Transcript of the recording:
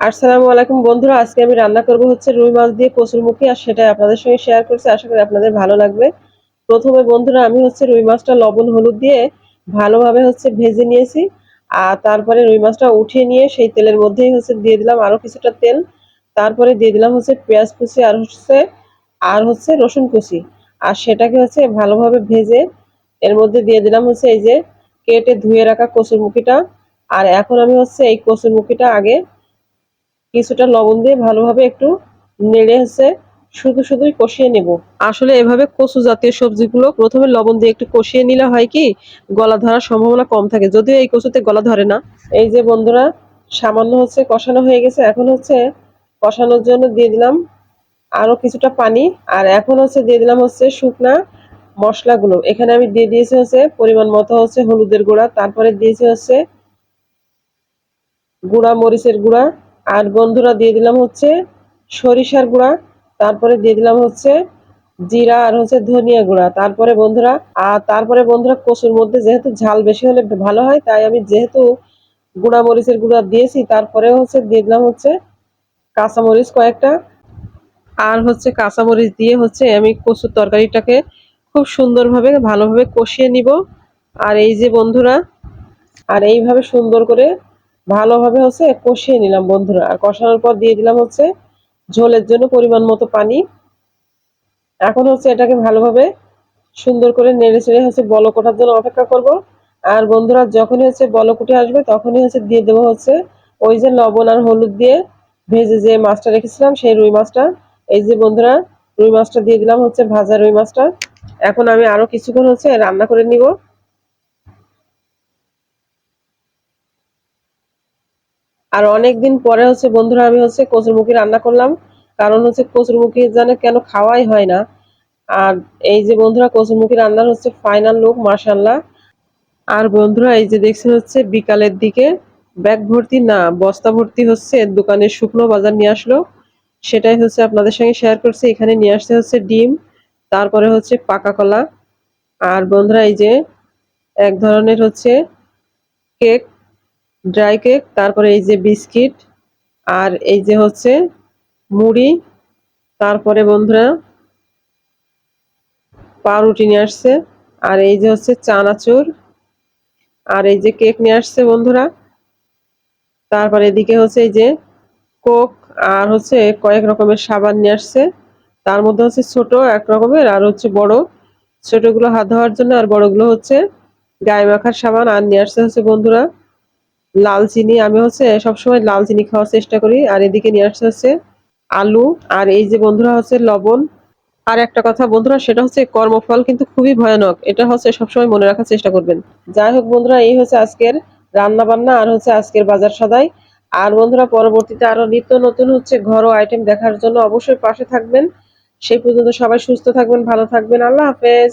আসসালামু আলাইকুম বন্ধুরা, আজকে আমি রান্না করব হচ্ছে রুই মাছ দিয়ে কচুরমুখী আর সেটাই আপনাদের সঙ্গে শেয়ার করছি। আশা করি আপনাদের ভালো লাগবে। প্রথমে বন্ধুরা, আমি হচ্ছে রুই মাছটা লবণ হলুদ দিয়ে ভালোভাবে হচ্ছে ভেজে নিয়েছি, আর তারপরে রুই মাছটা উঠিয়ে নিয়ে সেই তেলের মধ্যেই হচ্ছে দিয়ে দিলাম আরও কিছুটা তেল। তারপরে দিয়ে দিলাম হচ্ছে পেঁয়াজ কুচি আর হচ্ছে আর হচ্ছে রসুন কুচি, আর সেটাকে হচ্ছে ভালোভাবে ভেজে এর মধ্যে দিয়ে দিলাম হচ্ছে এই যে কেটে ধুয়ে রাখা কচুরমুখিটা আর এখন আমি হচ্ছে এই কচুরমুখিটা আগে কিছুটা লবণ দিয়ে ভালোভাবে একটু নেড়ে হচ্ছে শুধু শুধুই কষিয়ে নেব। আসলে এভাবে কচু জাতীয় সবজিগুলো প্রথমে লবণ দিয়ে একটু কষিয়ে নিলে হয় কি, গলা ধরার সম্ভাবনা কম থাকে। যদিও এই কচুতে গলা ধরে না। এই যে বন্ধুরা, সামান্য হচ্ছে কষানো হয়ে গেছে। এখন হচ্ছে কষানোর জন্য দিয়ে দিলাম আরও কিছুটা পানি। আর এখন হচ্ছে দিয়ে দিলাম হচ্ছে শুকনা মশলাগুলো। এখানে আমি দিয়ে দিয়েছি হচ্ছে পরিমাণ মতো হচ্ছে হলুদের গুঁড়া। তারপরে দিয়েছি হচ্ছে গুঁড়া, মরিচের গুঁড়া। আর বন্ধুরা দিয়ে দিলাম হচ্ছে সরিষার গুঁড়া, তারপরে দিয়ে দিলাম হচ্ছে জিরা আর হচ্ছে ধনিয়া গুঁড়া। তারপরে বন্ধুরা, আর তারপরে বন্ধুরা কচুর মধ্যে যেহেতু ঝাল বেশি হলে ভালো হয়, তাই আমি যেহেতু গুঁড়া মরিচের গুঁড়া দিয়েছি, তারপরে হচ্ছে দিয়ে দিলাম হচ্ছে কাঁচামরিচ কয়েকটা। আর হচ্ছে কাঁচামরিচ দিয়ে হচ্ছে আমি কচুর তরকারিটাকে খুব সুন্দরভাবে, ভালোভাবে কষিয়ে নিব। আর এই যে বন্ধুরা, আর এইভাবে সুন্দর করে ভালোভাবে হচ্ছে কষিয়ে নিলাম বন্ধুরা। আর কষানোর পর দিয়ে দিলাম হচ্ছে ঝোলের জন্য পরিমাণ মতো পানি। এখন হচ্ছে এটাকে ভালোভাবে সুন্দর করে নেড়ে চেড়ে হচ্ছে বলক জন্য অপেক্ষা করব। আর বন্ধুরা, যখনই হচ্ছে বলক আসবে, তখনই হচ্ছে দিয়ে দেবো হচ্ছে ওই যে লবণ আর হলুদ দিয়ে ভেজে যে মাছটা রেখেছিলাম, সেই রুই মাছটা। এই যে বন্ধুরা, রুই মাছটা দিয়ে দিলাম হচ্ছে ভাজা রুই মাছটা। এখন আমি আরও কিছুক্ষণ হচ্ছে রান্না করে নিব। আর অনেকদিন পরে হচ্ছে বন্ধুরা, আমি হচ্ছে কচুরমুখী রান্না করলাম। কারণ হচ্ছে কচুরমুখী জানে কেন খাওয়াই হয় না। আর এই যে বন্ধুরা, কচুরমুখী রান্নার হচ্ছে ফাইনাল লুক মার্শাল্লাহ আর বন্ধুরা, এই যে দেখছেন হচ্ছে বিকালের দিকে, ব্যাগ ভর্তি না, বস্তা ভর্তি হচ্ছে, দোকানে শুকনো বাজার নিয়ে আসলো। সেটাই হচ্ছে আপনাদের সঙ্গে শেয়ার করছি। এখানে নিয়ে আসতে হচ্ছে ডিম, তারপরে হচ্ছে পাকা কলা। আর বন্ধুরা, এই যে এক ধরনের হচ্ছে কেক ড্রাই কেক, তারপরে এই যে বিস্কিট, আর এই যে হচ্ছে মুড়ি, তারপরে বন্ধুরা পাউরুটি নিয়ে আসছে, আর এই যে হচ্ছে চানাচুর, আর এই যে কেক নিয়ে আসছে বন্ধুরা, তারপরে এদিকে হচ্ছে এই যে কোক, আর হচ্ছে কয়েক রকমের সাবান নিয়ে আসছে, তার মধ্যে হচ্ছে ছোট, এক রকমের, আর হচ্ছে বড়। ছোটগুলো হাত ধোয়ার জন্য, আর বড়গুলো হচ্ছে গায়ে মাখার সাবান, আর নিয়ে আসছে হচ্ছে বন্ধুরা লাল চিনি, আমি হচ্ছে সবসময় লাল চিনি খাওয়ার চেষ্টা করি। আর এদিকে নিয়ে আসতে হচ্ছে আলু। আর এই যে বন্ধুরা হচ্ছে লবণ। আর একটা কথা বন্ধুরা, সেটা হচ্ছে কর্মফল কিন্তু খুবই ভয়ানক। এটা হচ্ছে সবসময় মনে রাখার চেষ্টা করবেন। যাই হোক বন্ধুরা, এই হচ্ছে আজকের রান্না বান্না আর হচ্ছে আজকের বাজার সদাই। আর বন্ধুরা, পরবর্তীতে আরও নিত্য নতুন হচ্ছে ঘরোয়া আইটেম দেখার জন্য অবশ্যই পাশে থাকবেন। সেই পর্যন্ত সবাই সুস্থ থাকবেন, ভালো থাকবেন। আল্লাহ হাফেজ।